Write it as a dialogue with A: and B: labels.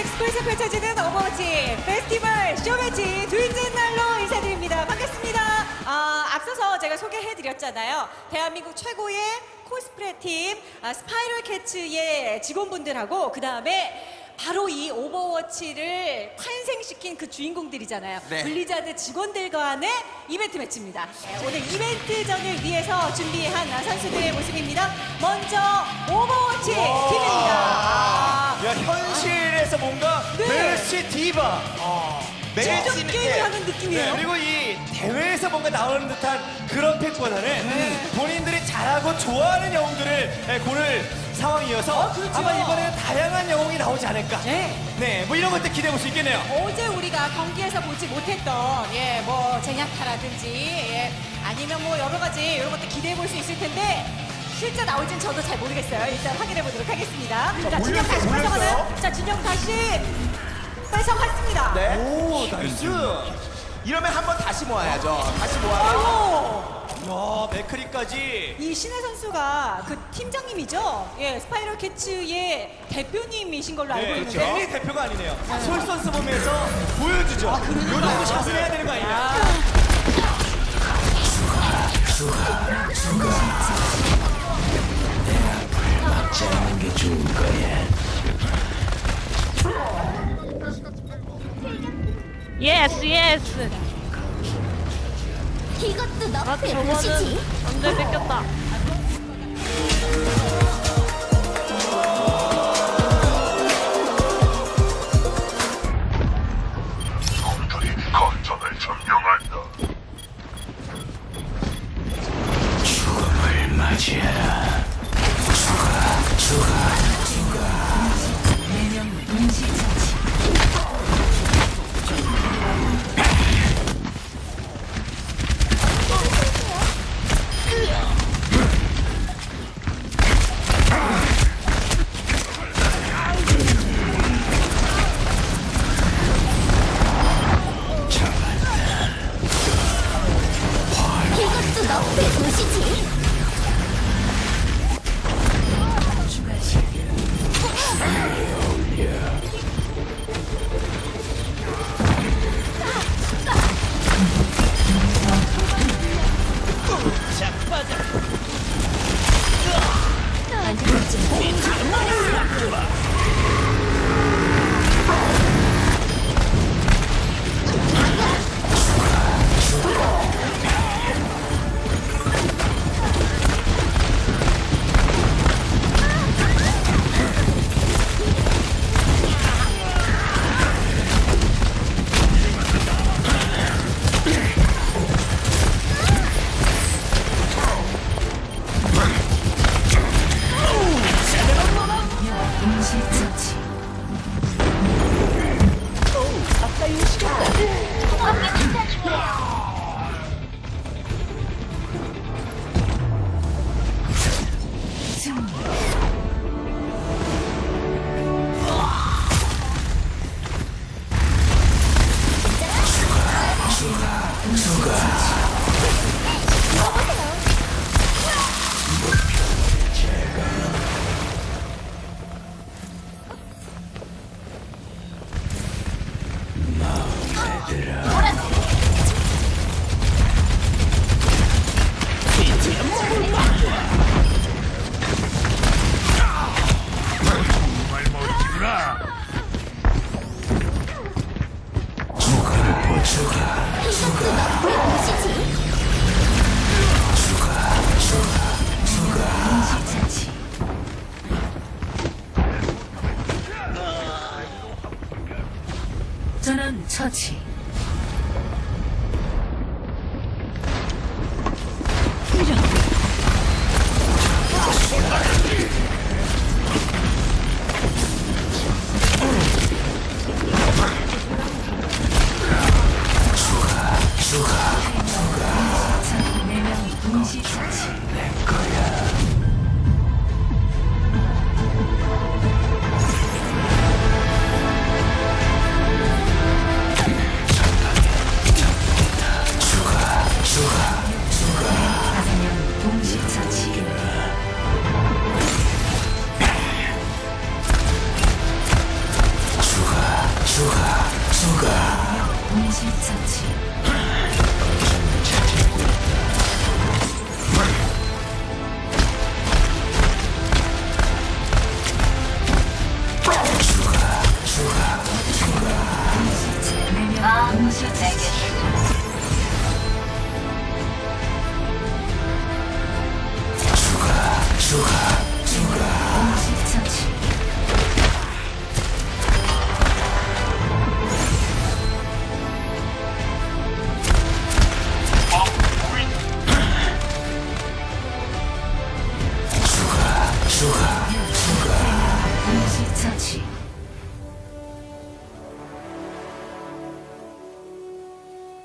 A: 텍스코에서 펼쳐지는 오버워치 페스티벌 쇼매치 둘째 날로 인사드립니다. 반갑습니다. 아, 앞서서 제가 소개해드렸잖아요. 대한민국 최고의 코스프레 팀 아, 스파이럴 캐츠의 직원분들하고 그 다음에 바로 이 오버워치를 탄생시킨 그 주인공들이잖아요.
B: 네.
A: 블리자드 직원들과의 이벤트 매치입니다. 자, 오늘 이벤트전을 위해서 준비한 선수들의 모습입니다. 먼저 오버워치 팀입니다. 아,
C: 야, 현실 에서 뭔가
A: 네.
C: 멜시 디바.
A: 직접
C: 멜시
A: 게임을 하는 느낌이에요.
C: 네, 그리고 이 대회에서 뭔가 나오는 듯한 그런 팩보다는
A: 네.
C: 본인들이 잘하고 좋아하는 영웅들을 네, 고를 상황이어서
A: 그렇죠.
C: 아마 이번에는 다양한 영웅이 나오지 않을까.
A: 네.
C: 네, 뭐 이런 것들 기대해 볼 수 있겠네요.
A: 어제 우리가 경기에서 보지 못했던 예, 뭐 제냐타라든지 예, 아니면 뭐 여러 가지 이런 것들 기대해 볼 수 있을 텐데 실제 나올진 저도 잘 모르겠어요. 일단 확인해 보도록 하겠습니다. 자, 진영 다시?
C: 몰렸어요.
A: 자, 진영 다시 활성했습니다.
B: 네.
C: 오, 나이스.
B: 이러면 한번 다시 모아야죠. 다시 모아요.
A: 아이고,
C: 야, 맥크리까지.
A: 이 신혜 선수가 그 팀장님이죠. 예, 스파이럴 캐츠의 대표님이신 걸로 알고
C: 네,
A: 있는데.
C: 젤리 대표가 아니네요. 솔선수 보면서 보여주죠. 요 정도 샷을 해야 되는 거 아니냐.
A: 아,
D: 예스 예스
E: 이것도
D: 아 저거는
E: 도시지.
D: 안돼 뺏겼다
F: 놈들이 거점을 점령한다. 죽음을 맞이해라.
E: 이것도 자가
F: 이것도 너 전원 처치. 죽인다.
E: 죽어, 죽어, 죽어. 诸葛，诸葛，
G: 一起早起。